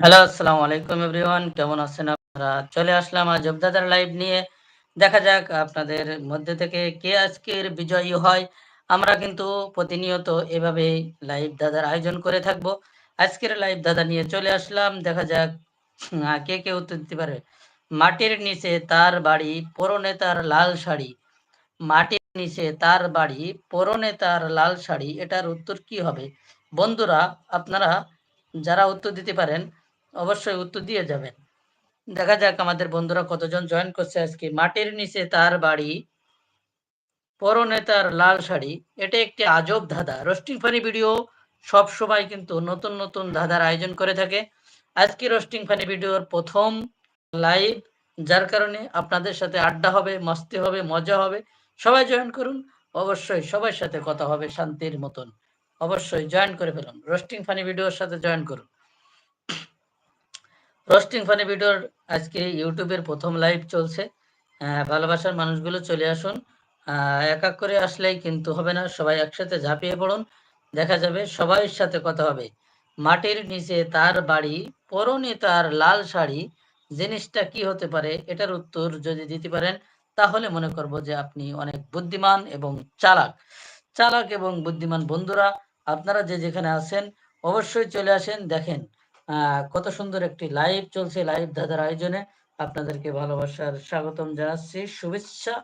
Hello, আসসালামু আলাইকুম everyone. কেমন আছেন আপনারা? চলে আসলাম আজ জবদাদার লাইভ নিয়ে। দেখা যাক আপনাদের মধ্যে থেকে কে আজকের বিজয়ী হয়। আমরা কিন্তু প্রতিনিয়ত এভাবে লাইভ দাদার আয়োজন করে থাকব। আজকের লাইভ দাদা নিয়ে চলে আসলাম। দেখা যাক কে কে উত্তর দিতে পারে। মাটির নিচে তার বাড়ি, পরনে তার লাল শাড়ি। মাটির নিচে তার বাড়ি, পরনে তার লাল শাড়ি। এটার উত্তর কি হবে? বন্ধুরা, আপনারা যারা উত্তর দিতে পারেন অবশ্যই উত্তর দিয়ে যাবেন। দেখা যাক আমাদের বন্ধুরা কতজন জয়েন করছে আজকে। মাটির নিচে তার বাড়ি, পরনে তার লাল শাড়ি। এটা একটি আজব ধাঁধা। রোস্টিং ফানি ভিডিও সব সময় কিন্তু নতুন নতুন ধাঁধার আয়োজন করে থাকে। আজকে রোস্টিং ফানি ভিডিওর প্রথম লাইভ যার কারণে আপনাদের সাথে আড্ডা হবে, মস্তি হবে, মজা হবে। সবাই জয়েন করুন। অবশ্যই সবার সাথে কথা হবে শান্তির মতন। অবশ্যই জয়েন করে ফেলুন। রোস্টিং ফানি ভিডিওর সাথে জয়েন করুন। রোস্টিং ফানি ভিডিওর আজকে ইউটিউবের প্রথম লাইভ চলছে। ভালোবাসার মানুষগুলো চলে আসুন। এক এক করে আসলেই কিন্তু হবে না। সবাই একসাথে ঝাঁপিয়ে পড়ুন। দেখা যাবে সবাই সাথে কথা হবে। মাটির নিচে তার বাড়ি, পরনে তার লাল শাড়ি। জিনিসটা কি হতে পারে? এটার উত্তর যদি দিতে পারেন, তাহলে মনে করব যে আপনি অনেক বুদ্ধিমান এবং চালাক। চালাক এবং বুদ্ধিমান বন্ধুরা, আপনারা যে যেখানে আছেন, অবশ্যই চলে আসেন, দেখেন। কত সুন্দর একটি লাইভ চলছে লাইভ দাদার আয়োজনে। আপনাদেরকে ভালোবাসার স্বাগতম জানাচ্ছি। শুভেচ্ছা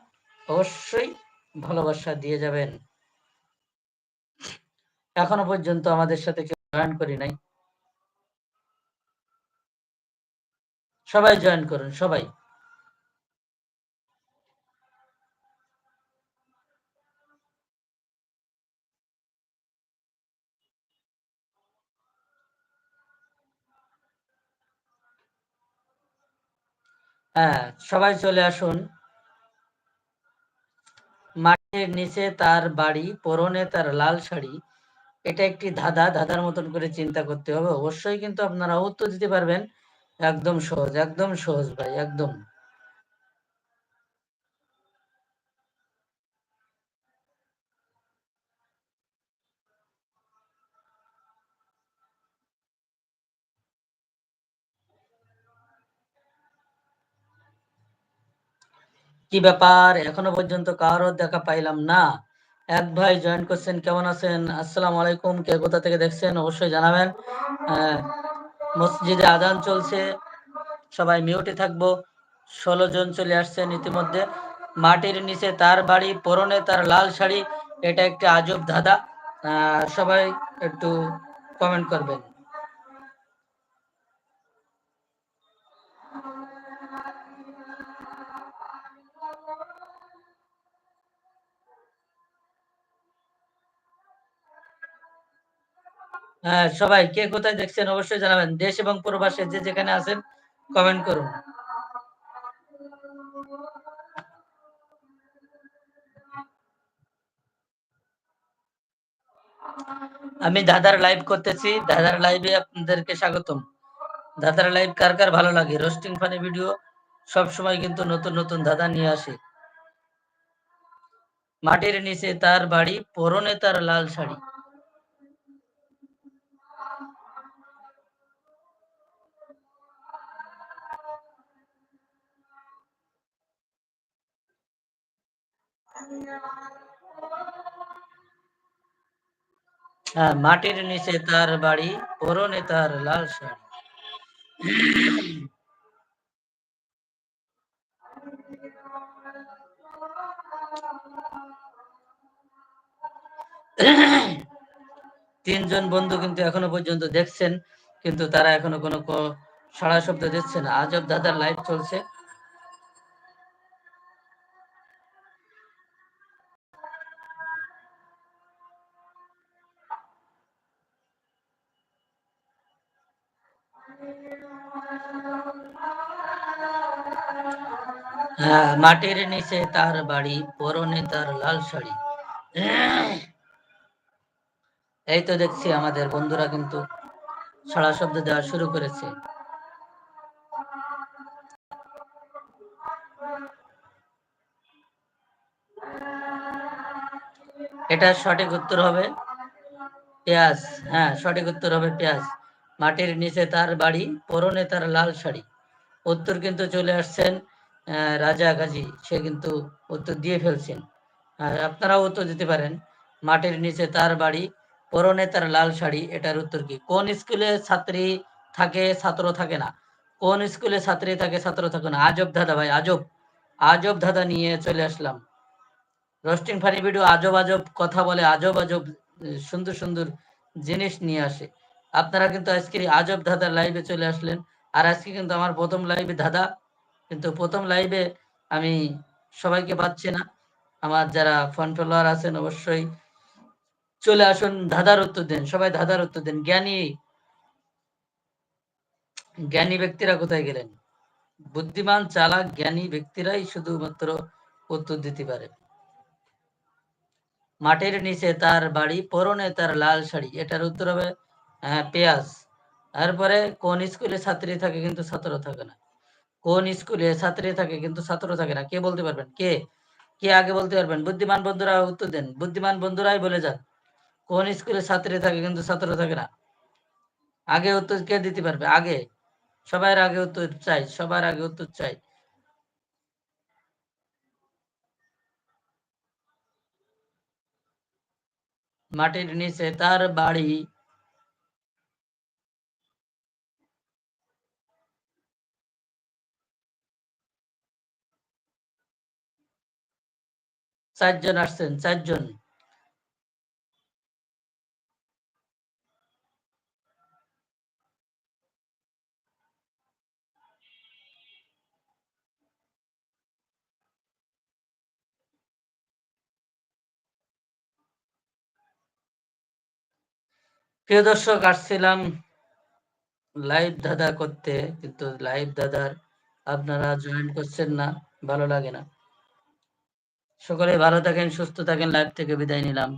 অবশ্যই ভালোবাসা দিয়ে যাবেন। এখনও পর্যন্ত আমাদের সাথে কেউ জয়েন করি নাই। সবাই জয়েন করুন, সবাই। হ্যাঁ সবাই চলে আসুন। মাটির নিচে তার বাড়ি, পরনে তার লাল শাড়ি। এটা একটি ধাঁধা, ধাঁধার মতন করে চিন্তা করতে হবে। অবশ্যই কিন্তু আপনারা উত্তর দিতে পারবেন। একদম সহজ একদম সহজ ভাই, একদম। কি ব্যাপার? এখনও পর্যন্ত কারোর দেখা পাইলাম না। এক ভাই জয়েন করছেন, কেমন আছেন? আসসালাম আলাইকুম, কে কোথা থেকে দেখছেন অবশ্যই জানাবেন। মসজিদে আদান চলছে, সবাই মিউটে থাকব। ষোলো জন চলে আসছেন ইতিমধ্যে। মাটির নিচে তার বাড়ি, পরনে তার লাল শাড়ি। এটা একটা আজব ধাঁধা। সবাই একটু কমেন্ট করবেন। সবাই কে কোথায় দেখছেন অবশ্যই জানাবেন। দেশ এবং প্রবাসে যে যেখানে আছেন কমেন্ট করুন। আমি দাদার লাইভ করতেছি। দাদার লাইভে আপনাদেরকে স্বাগতম। দাদার লাইভ কার কার ভালো লাগে? রোস্টিং ফানি ভিডিও সব সময় কিন্তু নতুন নতুন দাদা নিয়ে আসে। মাটির নিচে তার বাড়ি, পরনে তার লাল শাড়ি। মাটির নিচে তার বাড়ি, পরনে তার লাল শাড়ি। তিনজন বন্ধু কিন্তু এখনও পর্যন্ত দেখছেন, কিন্তু তারা এখনও কোনো সাড়া শব্দ দিচ্ছে না। আজব দাদার লাইভ চলছে। মাটির নিচে তার বাড়ি, পরনে তার লাল শাড়ি। এই তো দেখছি আমাদের বন্ধুরা কিন্তু সাড়া শব্দ দেওয়া শুরু করেছে। এটা সঠিক উত্তর হবে পেঁয়াজ। হ্যাঁ সঠিক উত্তর হবে পেঁয়াজ। মাটির নিচে তার বাড়ি, পরনে তার লাল শাড়ি। উত্তর কিন্তু চলে আসছেন রাজা গাজী, সে কিন্তু উত্তর দিয়ে ফেলছেন। আর আপনারাও উত্তর দিতে পারেন, মাটির নিচে তার বাড়ি, পরনে তার লাল শাড়ি, এটার উত্তর কি? কোন স্কুলে ছাত্রী থাকে, ছাত্র থাকে না? কোন স্কুলে ছাত্রী থাকে, ছাত্র থাকে না? আজব দাদা ভাই, আজব। আজব দাদা নিয়ে চলে আসলাম। রোস্টিং ফানি ভিডিও, আজব আজব কথা বলে, আজব আজব, সুন্দর সুন্দর জিনিস নিয়ে আসে। আপনারা কিন্তু আজকে আজব দাদার লাইভে চলে আসলেন। আর আজকে কিন্তু আমার প্রথম লাইভে দাদা কিন্তু প্রথম লাইভে আমি সবাইকে পাচ্ছি না। আমার যারা ফোন ফলোয়ার আছেন অবশ্যই চলে আসুন ধাঁধার উত্তর দেন। সবাই ধাঁধার উত্তর দেন। জ্ঞানী জ্ঞানী ব্যক্তিরা কোথায় গেলেন? বুদ্ধিমান, চালাক, জ্ঞানী ব্যক্তিরাই শুধুমাত্র উত্তর দিতে পারে। মাটির নিচে তার বাড়ি, পরনে তার লাল শাড়ি। এটার উত্তর হবে হ্যাঁ পেঁয়াজ। তারপরে কোন স্কুলে ছাত্রী থাকে কিন্তু ছাত্র থাকে না। কোন স্কুলে ছাত্রী থাকে, কিন্তু ছাত্র থাকে না। কে বলতে পারবেন? কে? কে আগে বলতে পারবেন? বুদ্ধিমান বন্ধুরা উত্তর দেন। বুদ্ধিমান বন্ধুরাই বলে যান। কোন স্কুলে ছাত্রী থাকে, কিন্তু ছাত্র থাকে না। আগে উত্তর কে দিতে পারবে? আগে। সবার আগে উত্তর চাই, সবার আগে উত্তর চাই। মাটির নিচে তার বাড়ি চারজন আসছেন, চারজন। প্রিয় দর্শক, আসছিলাম লাইভ দাদা করতে, কিন্তু লাইভ দাদার আপনারা জয়েন করছেন না, ভালো লাগে না। সকলে ভালো থাকেন সুস্থ থাকেন লাইভ থেকে বিদায় নিলাম।